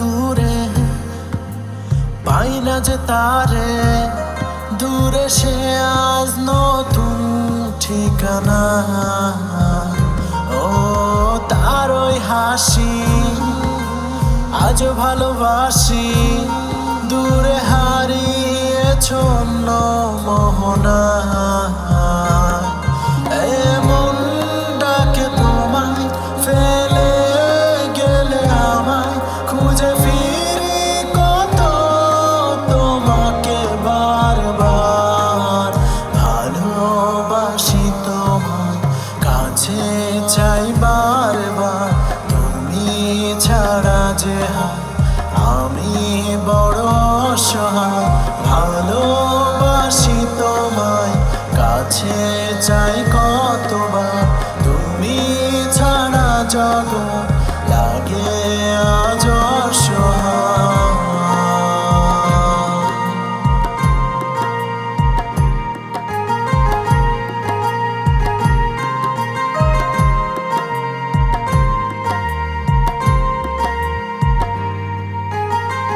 দূরে, পাই না যে তারে। দূরে সে আজ নতুন ঠিকানা। ও তার ওই হাসি আজ ভালোবাসি। ছাড়া আমি বড় অসহায় ভালোবাসি তোমায় কাছে চাই কতবার তুমি ছাড়া জগৎ।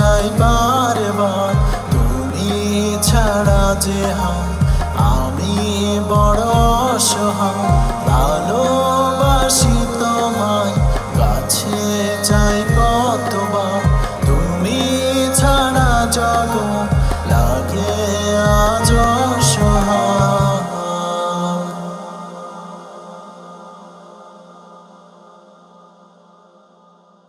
চাই বারবার তুমি ছাড়া যে হায় আমি বড় সহ ভালোবাসি